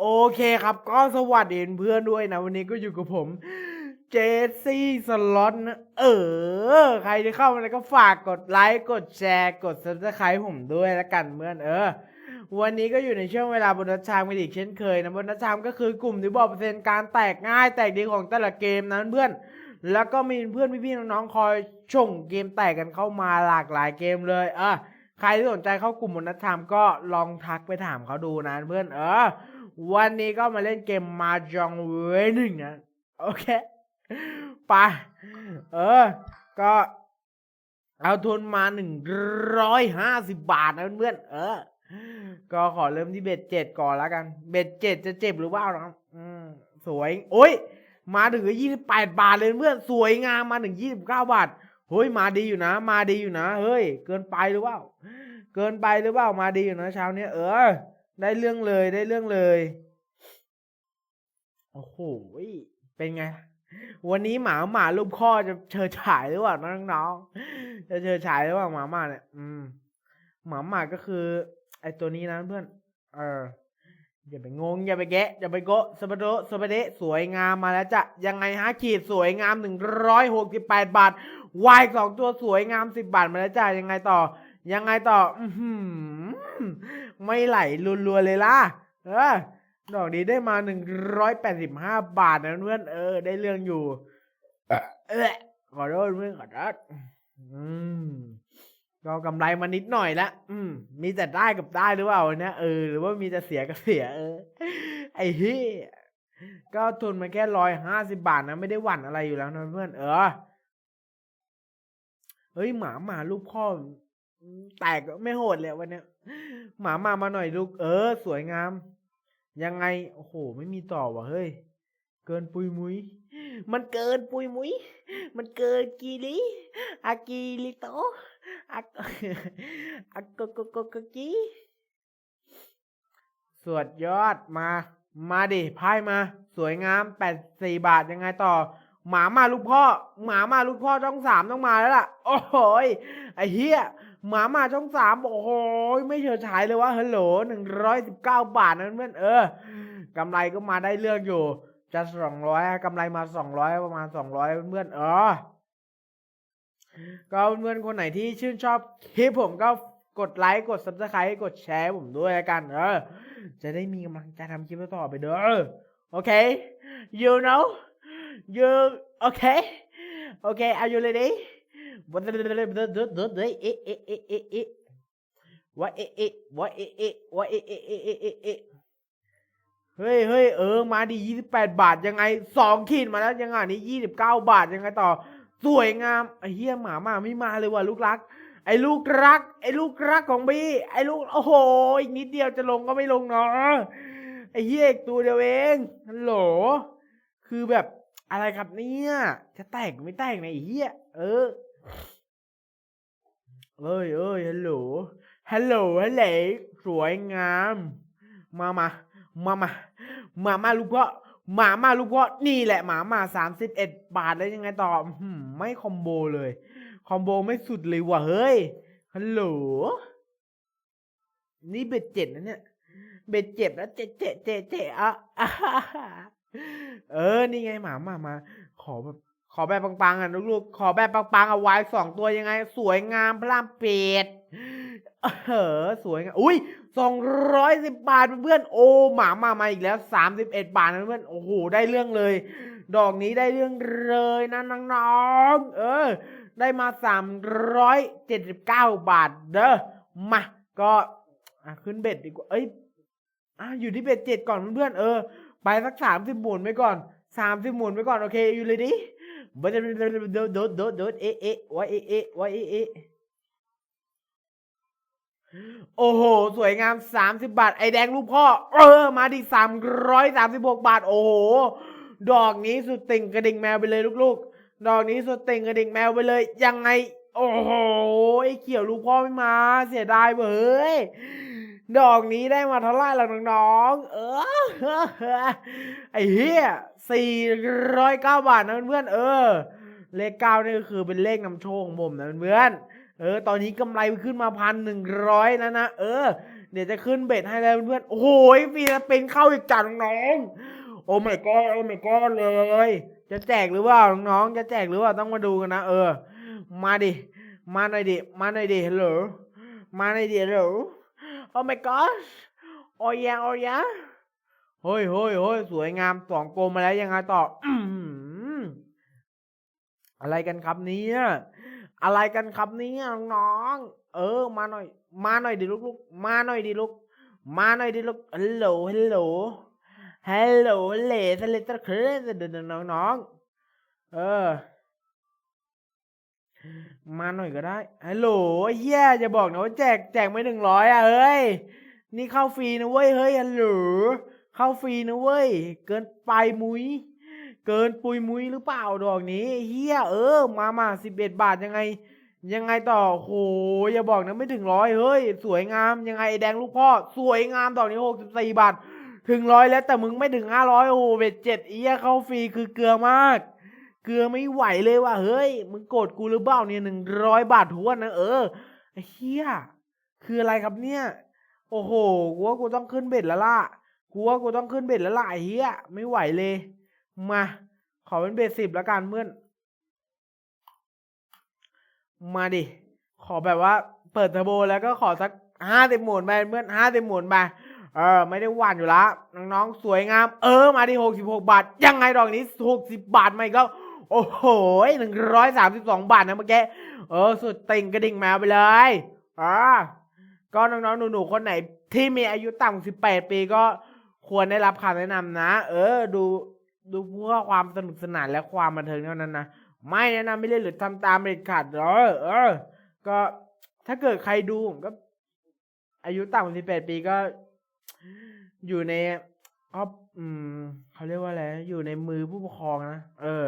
โอเคครับก็สวัสดีเพื่อนด้วยนะ วันนี้ก็อยู่กับผมเจสซี่สล็อตนะเออ ใครจะเข้ามาแล้วก็ฝากกดไลค์ กดแชร์ กด subscribe ผมด้วยละกันเพื่อนเออ วันนี้ก็อยู่ในช่วงเวลาบนนัชชามกันอีกเช่นเคยนะบนนัชชามก็คือกลุ่มที่บอกเปอร์เซ็นต์การแตกง่ายแตกดีของแต่ละเกมนั้นเพื่อน แล้วก็มีเพื่อนพี่ๆน้องๆคอยส่งเกมแตกกันเข้ามาหลากหลายเกมเลย เออ ใครที่สนใจเข้ากลุ่มบนนัชชามก็ลองทักไปถามเขาดูนะเพื่อนเออ วันนี้ก็มาเล่นเกมมาจองเวหนึ่งนะโอเคไปเออ ก็เอาทุนมาหนึ่งร้อยห้าสิบบาทนะเพื่อนเออ ก็ขอเริ่มที่เบ็ดเจ็ดก่อนแล้วกัน เบ็ดเจ็ดจะเจ็บหรือเปล่านะครับอืมสวย โอ้ย มาถึงยี่สิบแปดบาทเลยเพื่อน สวยงามมาถึงยี่สิบเก้าบาท เฮ้ยมาดีอยู่นะ มาดีอยู่นะเฮ้ย เกินไปหรือเปล่าเกินไปหรือเปล่ามาดีอยู่นะเช้าเนี้ยเออ ได้เรื่องเลยได้เรื่องเลยโอ้โหเป็นไง วันนี้หมาหมารูปข้อจะเชิดฉายหรือเปล่าน้องๆจะเชิดฉายหรือเปล่าหมาหมาเนี่ยอืมหมาหมาก็คือ ไอตัวนี้นะเพื่อน เอออย่าไปงงอย่าไปแกะอย่าไปโกะสปาโดสปาเดสวยงามมาแล้วจ้ะยังไงฮะขีดสวยงามหนึ่งร้อยหกสิบแปดบาท วายสองตัวสวยงามสิบบาทมาแล้วจ้ะยังไงต่อ ยังไงต่อ อือหือไม่ไหลรัวๆเลยล่ะ เออ ดอกนี้ได้มาหนึ่งร้อยแปดสิบห้าบาทนะเพื่อนเออ ได้เรื่องอยู่ เออขอโทษเพื่อนขอโทษอืมก็กำไรมานิดหน่อยละอืม มีแต่ได้กับได้หรือเปล่าเนี่ยเออหรือว่ามีแต่เสียกับเสีย เออ ไอ้เฮียก็ทุนมาแค่ร้อยห้าสิบาทนะไม่ได้หวั่นอะไรอยู่แล้วนะเพื่อนเออ เฮ้ยหมาหมาลูกพ่อแตกไม่โหดเลยวันเนี้ย หมามามาหน่อยลูก เออ สวยงาม ยังไง โอ้โห ไม่มีต่อว่ะ เฮ้ย เกินปุยมุย มันเกินปุยมุย มันเกินกีริอากีริโตอาอากกกกกกีสวดยอดมา มาดิไพ่มา สวยงามแปดสี่บาทยังไงต่อ หมามาลูกพ่อ หมามาลูกพ่อช่องสามต้องมาแล้วล่ะ โอ้โหยไอ้เฮียหมามาช่องสามโอ้โหยไม่เฉยฉายเลยวะฮัลโหลหนึ่งร้อยสิบเก้าบาทนั้นเพื่อนเออกำไรก็มาได้เรื่องอยู่ จะสองร้อยกำไรมาสองร้อยประมาณสองร้อยเพื่อนเออก็เพื่อนคนไหนที่ชื่นชอบคลิปผมก็กดไลค์กด subscribe กดแชร์ผมด้วยกัน เออ จะได้มีกำลังใจทำคลิปต่อไปเด้อโอเค you know you okay okay are you ready what the the the the the the เอ๊ะเอะเอะเอ๊ะเอะ what เอ๊ะเอ๊ะ what เอ๊ะเอะ what เอ๊ะเอ๊ะเอ๊ะเฮ้ยเฮ้ยเออ มาดียี่สิบแปดบาทยังไงสองขีดมาแล้วยังไงนี่ยี่สิบเก้าบาทยังไงต่อ สวยงามไอ้เฮียหมามาไม่มาเลยว่ะลูกรัก ไอ้ลูกรัก ไอ้ลูกรักของพี่ไอ้ลูกโอ้โหอีกนิดเดียวจะลงก็ไม่ลงเนาะไอ้เฮียอีกตัวเดียวเองฮัลโหลคือแบบ อะไรครับเนี่ย จะแตกไม่แตกไอ้เฮียเออ เอ้ยเอ้ยฮัลโหล ฮัลโหลฮัลโหลสวยงาม มามา มามา มามาลูกพ่อหมามาลูกพ่อนี่แหละหมามาสามสิบเอ็ดบาทแล้วยังไงต่อไม่คอมโบเลย คอมโบไม่สุดเลยว่ะเฮ้ย ฮัลโหล นี่เบ็ดเจ็ดนะเนี่ย เบ็ดเจ็บแล้วเจ็ดเจ็ดเจ็ดเจ็ดอะอะ เออ นี่ไงหมามามา ขอแบบขอแบบปังๆอะลูกๆขอแบบปังๆเอาไว้สองตัวยังไง สวยงามพระรามเป็ดเออสวยงามอุ้ยสองร้อยสิบบาทเพื่อนโอ้หมามามาอีกแล้วสามสิบเอ็ดบาทนะเพื่อนโอ้โหได้เรื่องเลย ดอกนี้ได้เรื่องเลยนะน้องๆเออ ได้มาสามร้อยเจ็ดสิบเก้าบาทเด้อมาก็อะขึ้นเบ็ดดีกว่าเอ้ยอะอยู่ที่เบ็ดเจ็ดก่อนเพื่อนๆเออ ไปสักสามสิบหมุนไปก่อนสามสิบหมุนไปก่อน โอเคอยู่เลยดิโดดโดดโดดโดดโดดเอเอวะเอเอวะเอเอโอ้โห สวยงามสามสิบบาท ไอแดงลูกพ่อ เออ มาดิสามร้อยสามสิบหกบาท โอ้โห ดอกนี้สุดติ่งกระดิ่งแมวไปเลยลูกๆ ดอกนี้สุดติ่งกระดิ่งแมวไปเลย ยังไง โอ้โห ไอเขียวลูกพ่อไม่มา เสียดายเว้ย ดอกนี้ได้มาเท่าไรล่ะน้องๆ เออ ไอ้เฮียสี่ร้อยเก้าบาทนะเพื่อนเออ เลขเก้านี่ก็คือเป็นเลขนำโชคของผมนะเพื่อนเออ ตอนนี้กำไรขึ้นมาพันหนึ่งร้อยแล้วนะ เออ เดี๋ยวจะขึ้นเบ็ดให้แล้วเพื่อน โอ้โหฟรีสปินเข้าอีกจัดน้อง โอ้ my god โอ้ my god เลย จะแจกหรือเปล่าน้องจะแจกหรือเปล่าต้องมาดูกันนะ เออ มาดิ มาหน่อยดิ มาหน่อยดิฮัลโหลมาหน่อยดิฮัลโหล โอ้ my god โอ้ยงโอ้ยงเฮ้ยเฮ้ยเฮ้ยสวยงามสองโกมาแล้วยังไงต่ออะไรกันครับเนี่ยอะไรกันครับเนี่ยน้องๆเออ มาหน่อย มาหน่อยดิลูกๆมาหน่อยดิลูกมาหน่อยดิลูกฮัลโหลฮัลโหลฮัลโหลเลสเลสเครสเดินน้องๆเออ มาหน่อยก็ได้ฮัลโหลเฮียจะบอกนะว่าแจกแจกไม่หนึ่งร้อยอะเฮ้ย นี่เข้าฟรีนะเว้ย เฮ้ยฮัลโหลเข้าฟรีนะเว้ย เกินไปมุ้ย เกินปุยมุ้ยหรือเปล่าดอกนี้เฮียเออ มามาสิบเอ็ดบาทยังไง ยังไงต่อโหอย่าบอกนะไม่ถึงร้อยเฮ้ย สวยงามยังไงไอแดงลูกพ่อ สวยงามดอกนี้หกสิบสี่บาท ถึงร้อยแล้วแต่มึงไม่ถึงห้าร้อยโอ้เบ็ดเจ็ดเอียเข้าฟรีคือเกลือมาก เกลือไม่ไหวเลยว่ะเฮ้ยมึงโกรธกูหรือเปล่าเนี่ยหนึ่งร้อยบาททวนนะเออเฮียคืออะไรครับเนี่ย โอ้โหกูว่ากูต้องขึ้นเบ็ดแล้วล่ะกูว่ากูต้องขึ้นเบ็ดแล้วล่ะเฮียไม่ไหวเลย มา ขอเป็นเบ็ดสิบแล้วกันเพื่อนมาดิ ขอแบบว่าเปิดเทอร์โบแล้วก็ขอสักห้าสิบหมุนไปเพื่อนห้าสิบหมุนไปเออไม่ได้หวานอยู่ละน้องๆสวยงาม เออมาที่หกสิบหกบาท ยังไงดอกนี้หกสิบบาทมาอีกแล้ว โอ้โหหนึ่งร้อยสามสิบสองบาทนะเมื่อกี้ เออ สุดติ่งกระดิ่งแมวไปเลย อ่า ก็น้องๆ หนูๆ คนไหนที่มีอายุต่ำสิบแปดปีก็ควรได้รับคำแนะนำนะ เออ ดู ดูเพื่อความสนุกสนานและความบันเทิงเท่านั้นนะ ไม่แนะนำไม่เล่นหรือทำตามเด็ดขาดหรอเออ ก็ถ้าเกิดใครดูก็ อายุต่ำกว่าสิบแปดปีก็ อยู่ในออฟอืมเขาเรียกว่าอะไร อยู่ในมือผู้ปกครองนะ เออ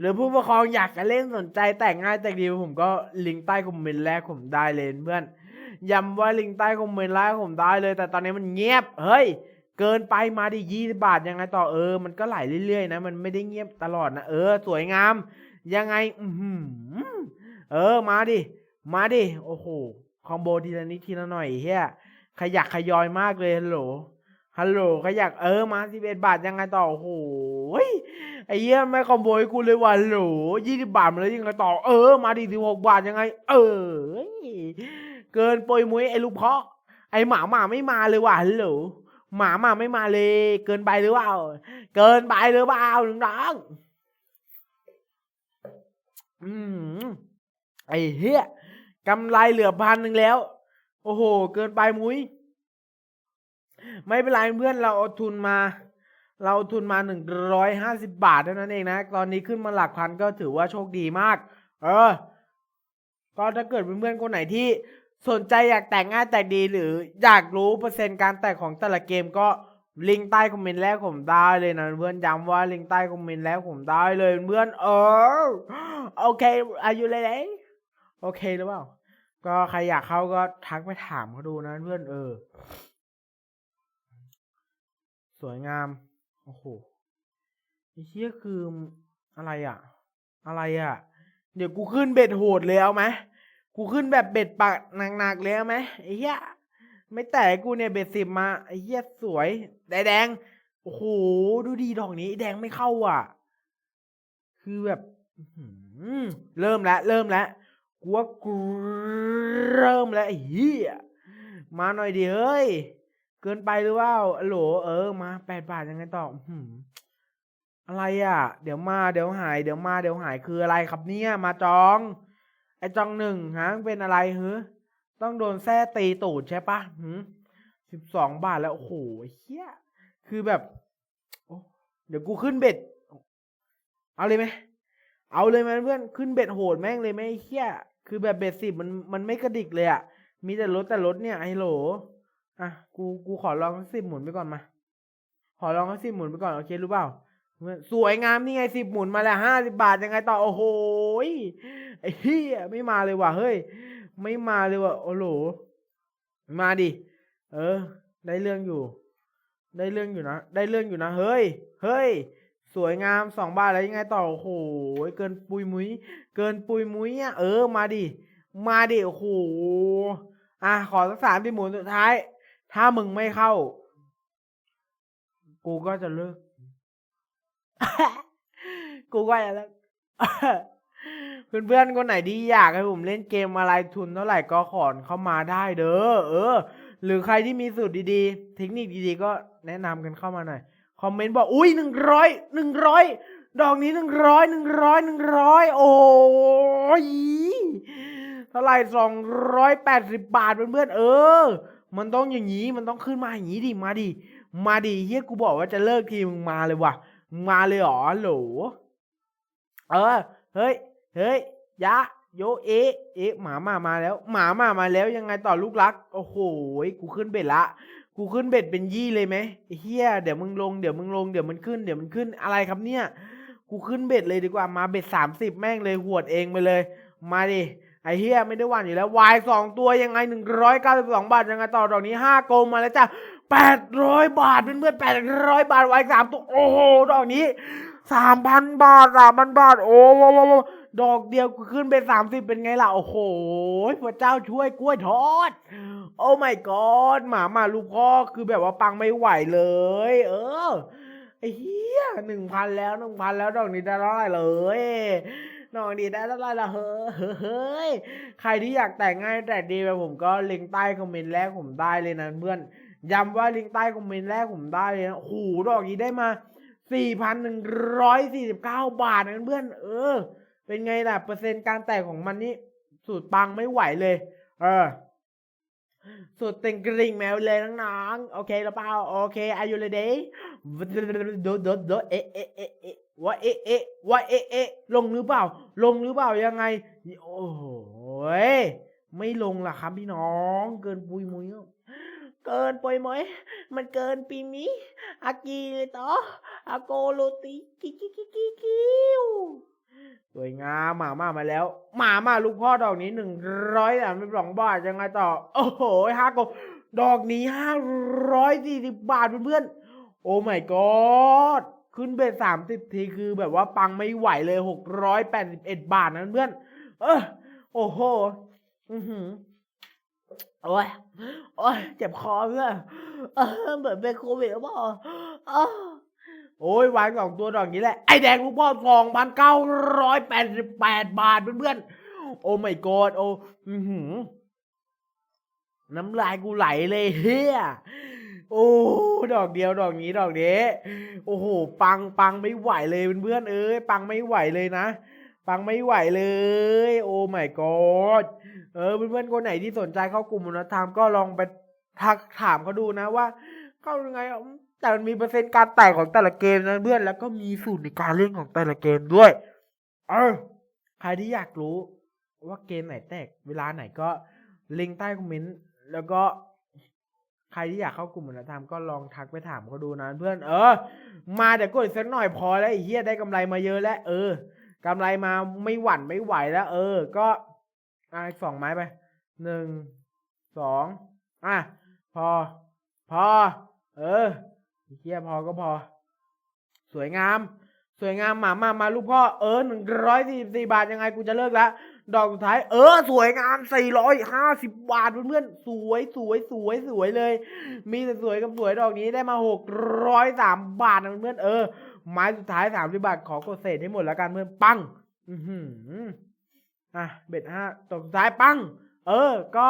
หรือผู้ปกครองอยากจะเล่นสนใจแต่งง่ายแต่งดีผมก็ลิงก์ใต้คอมเมนต์แรกผมได้เลยเพื่อนย้ำว่าลิงก์ใต้คอมเมนต์แรกผมได้เลย แต่ตอนนี้มันเงียบเฮ้ยเกินไปมาดิยี่สิบาทยังไงต่อเออ มันก็ไหลเรื่อยๆ นะ มันไม่ได้เงียบตลอดนะเออ สวยงาม ยังไง อืเออ มาดิ มาดิ โอ้โห คอมโบทีละนิดทีละหน่อยเฮียขยักขยอยมากเลยฮัลโหล ฮัลโหลขยักเออมาสิบเอ็ดบาทยังไงต่อโอ้โหไอ้เหี้ยไม่คอมโบให้กูเลยว่ะฮัลโหลยี่สิบบาทมาเลยยังไงต่อเออมาดิสิบหกบาทยังไง เออเกินปอยมุ้ยไอ้ลูกเพาะไอ้หมาหมาไม่มาเลยว่ะฮัลโหลหมาหมาไม่มาเลย เกินไปหรือเปล่าเกินไปหรือเปล่าน้องอืมไอ้เหี้ยกำไรเหลือพันหนึ่งแล้ว โอ้โห เกินไปมุ้ย ไม่เป็นไรเพื่อนเราเอาทุนมา เราเอาทุนมาหนึ่งร้อยห้าสิบบาทเท่านั้นเองนะ ตอนนี้ขึ้นมาหลักพันก็ถือว่าโชคดีมาก เออ ก็ถ้าเกิดเพื่อนๆคนไหนที่สนใจอยากแต่งง่ายแต่ดีหรืออยากรู้เปอร์เซ็นต์การแต่งของแต่ละเกมก็ลิงก์ใต้คอมเมนต์แรกผมได้เลยนะเพื่อนย้ำว่าลิงก์ใต้คอมเมนต์แรกผมได้เลยเพื่อนเออโอเคอายุเลยเลยโอเคหรือเปล่า ก็ใครอยากเข้าก็ทักไปถามเขาดูนะเพื่อนเออ สวยงาม โอ้โหไอ้เชี่ยคืออะไรอะ อะไรอะ เดี๋ยวกูขึ้นเบ็ดโหดเลยเอาไหมกูขึ้นแบบเบ็ดปากหนักๆเลยเอาไหมไอ้เหี้ยไม่แต่กูเนี่ยเบ็ดสิบมาไอ้เหี้ยสวยแดงแดงโอ้โหดูดีดอกนี้ แดงไม่เข้าอะ คือแบบเริ่มแล้วเริ่มแล้วกูว่ากูเริ่มแล้วไอ้เหี้ยมาหน่อยดิเฮ้ย เกินไปหรือว่าโหลเออมาแปดบาทยังไงต่ออื้อหืออะไรอะ เดี๋ยวมาเดี๋ยวหายเดี๋ยวมาเดี๋ยวหายคืออะไรครับเนี่ย มาจอง ไอจองหนึ่งฮะเป็นอะไรเฮ้ต้องโดนแส้ตีตูดใช่ปะหืสิบสองบาทแล้วโอ้โหเฮี้ยคือแบบโอ้เดี๋ยวกูขึ้นเบ็ด เอาเลยไหม เอาเลยไหมเพื่อน ขึ้นเบ็ดโหดแม่งเลยไหมเฮี้ย คือแบบเบ็ดสิบมันมันไม่กระดิกเลยอะมีแต่รถแต่รถเนี่ยไอ้โหล อะกูกูขอลองสักสิบหมุนไปก่อนมา ขอลองสักสิบหมุนไปก่อนโอเครู้เปล่าสวยงามนี่ไงสิบหมุนมาแล้วห้าสิบาทยังไงต่อโอ้โหไอ้เฮียไม่มาเลยว่ะเฮ้ย ไม่มาเลยว่ะโอ้โหมาดิเออ ได้เรื่องอยู่ ได้เรื่องอยู่นะได้เรื่องอยู่นะเฮ้ย เฮ้ย สวยงามสองบาทแล้วยังไงต่อโอ้โหเกินปุยมุ้ยเกินปุยมุ้ยอะเออมาดิมาดิโอ้โหอะขอสักสามที่หมุนสุดท้าย ถ้ามึงไม่เข้า กูก็จะเลิก กูก็จะเลิกเพื่อนๆคนไหนที่อยากให้ผมเล่นเกมอะไรทุนเท่าไหร่ก็ขอนเข้ามาได้เด้อเออ หรือใครที่มีสูตรดีๆ เทคนิคดีๆ ก็แนะนำกันเข้ามาหน่อย คอมเมนต์บอก อุ้ยหนึ่งร้อยหนึ่งร้อยดอกนี้หนึ่งร้อยหนึ่งร้อยหนึ่งร้อยโอ้ยเท่าไหร่สองร้อยแปดสิบบาทเพื่อนๆเออ มันต้องอย่างนี้ มันต้องขึ้นมาอย่างนี้ดิ มาดิ มาดิเฮียกูบอกว่าจะเลิกทีมึงมาเลยว่ะ มาเลยเหรอโหลเออ เฮ้ย เฮ้ย ยะ โยเอ เอหมามามาแล้ว หมามามาแล้วยังไงต่อลูกรัก โอ้โห กูขึ้นเบ็ดละ กูขึ้นเบ็ดเป็นยี่เลยไหมเฮียเดี๋ยวมึงลง เดี๋ยวมึงลง เดี๋ยวมันขึ้น เดี๋ยวมันขึ้น อะไรครับเนี่ย กูขึ้นเบ็ดเลยดีกว่า มาเบ็ดสามสิบแม่งเลย หวดเองไปเลย มาดิ ไอ้เฮียไม่ได้หวั่นอยู่แล้ววายสองตัวยังไงหนึ่งร้อยเก้าสิบสองบาทยังไงต่อดอกนี้ห้าโกลมาแล้วจ้ะแปดร้อยบาทเพื่อนแปดร้อยบาทวายสามตัวโอ้โหดอกนี้สามพันบาทสามพันบาทโอ้โหดอกเดียวขึ้นไปสามสิบเป็นไงล่ะ โอ้โหพระเจ้าช่วยกล้วยทอด โอ้ my god หมามาลูกพ่อคือแบบว่าปังไม่ไหวเลย เออไอ้เหี้ยหนึ่งพันแล้วหนึ่งพันแล้วดอกนี้ได้เท่าไหร่เลย ดอกนี้ได้เท่าไหร่ละเฮ้ยเฮ้ยใครที่อยากแต่งง่ายแต่ดีแบบผมก็ลิงก์ใต้คอมเมนต์แรกผมได้เลยนะเพื่อนย้ำว่าลิงก์ใต้คอมเมนต์แรกผมได้เลยนะโอ้โหดอกนี้ได้มา 4,149 บาทนะเพื่อน เออ เป็นไงล่ะ เปอร์เซ็นต์การแตกของมันนี่สุดปังไม่ไหวเลย เออสุดเต็งกริ่งแมวเลยน้องๆ โอเคหรือเปล่า โอเคอายุเลยเด้โดดดเอะเอะเอะเอะ ว่าเอะเอะว่าเอะเอะลงหรือเปล่า ลงหรือเปล่ายังไง โอ้โหไม่ลงล่ะครับพี่น้อง เกินปุยมุยเกินปุยมุยมันเกินปีนี้อากีเลยต่ออาโกโรติกิกิกิกิกิวสวยงามหมามามาแล้วหมามาลูกพ่อดอกนี้หนึ่งร้อยสามสิบสองบาทยังไงต่อ โอ้โหห้าโกดอกนี้ห้าร้อยสี่สิบบาทเพื่อนๆโอ้ my god ขึ้นเบ็ดสามสิบทีคือแบบว่าปังไม่ไหวเลยหกร้อยแปดสิบเอ็ดบาทนะเพื่อน เออโอ้โห อือหือโอ้ยโอ้ยเจ็บคอเพื่อนเหมือนเป็นโควิดหรือเปล่าโอ้ยวางสองตัวดอกนี้แหละ ไอแดงลูกพ่อสองพันเก้าร้อยแปดสิบแปดบาทเพื่อนๆ โอ้ไม่กอดโอ้อือหือน้ำลายกูไหลเลยเฮีย โอ้ดอกเดียวดอกนี้ดอกนี้โอ้โห ปังปังไม่ไหวเลยเพื่อนเอ้ยปังไม่ไหวเลยนะ ปังไม่ไหวเลย โอ้ my god เออเพื่อนๆคนไหนที่สนใจเข้ากลุ่มมุนธรรมก็ลองไปทักถามเขาดูนะว่า เข้ายังไงอะแต่มันมีเปอร์เซ็นต์การแตกของแต่ละเกมนะเพื่อนแล้วก็มีสูตรในการเล่นของแต่ละเกมด้วย เออใครที่อยากรู้ว่าเกมไหนแตกเวลาไหนก็ลิงก์ใต้คอมเมนต์แล้วก็ ใครที่อยากเข้ากลุ่มมุนธรรมก็ลองทักไปถามเขาดูนะเพื่อนเออ มาเดี๋ยวกดสักหน่อยพอแล้วไอ้เหี้ยได้กำไรมาเยอะแล้วเออกำไรมาไม่หวั่นไม่ไหวแล้ว เออ ก็อะสองไม้ไปหนึ่งสองอะพอ พอ เออเฮียพอก็พอ สวยงาม สวยงามหมามามาลูกพ่อเออหนึ่งร้อยสี่สี่บาทยังไงกูจะเลิกแล้ว ดอกสุดท้าย เออ สวยงามสี่ร้อยห้าสิบาทเพื่อนๆ สวยสวยสวยสวยเลย มีแต่สวยกับสวยดอกนี้ได้มาหกร้อยสามบาทนะเพื่อนๆ เออ ไม้สุดท้ายสามสิบาท ขอกดเศษให้หมดแล้วกันเพื่อน ปัง อือหืออะ เบ็ดห้าตกสุดท้ายปัง เออ ก็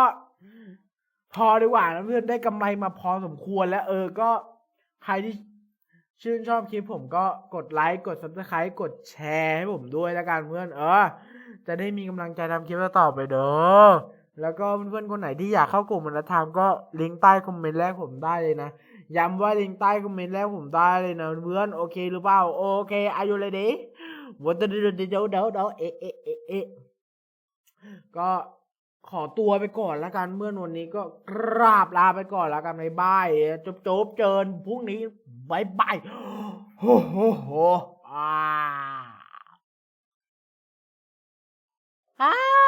พอดีกว่านะเพื่อน ได้กำไรมาพอสมควรแล้ว เออ ก็ ใครที่ชื่นชอบคลิปผมก็กดไลค์ กด subscribe กดแชร์ให้ผมด้วยแล้วกันเพื่อน เออ จะได้มีกำลังใจทำคลิปต่อไปเด้อ แล้วก็เพื่อนๆคนไหนที่อยากเข้ากลุ่มมันธรรมก็ลิงก์ใต้คอมเมนต์แรกผมได้เลยนะ ย้ำว่าลิงก์ใต้คอมเมนต์แรกผมได้เลยนะเพื่อนโอเคหรือเปล่า โอเคอายุเลยดิวันเดี๋ยวเดี๋ยวเดี๋ยวเดี๋ยวเอะเอะเอะเอะก็ขอตัวไปก่อนแล้วกันเมื่อนวันนี้ก็กราบลาไปก่อนแล้วกันบ๊ายบายจบจบเจอพรุ่งนี้บายบายโอ้โหโหอ่า อ้า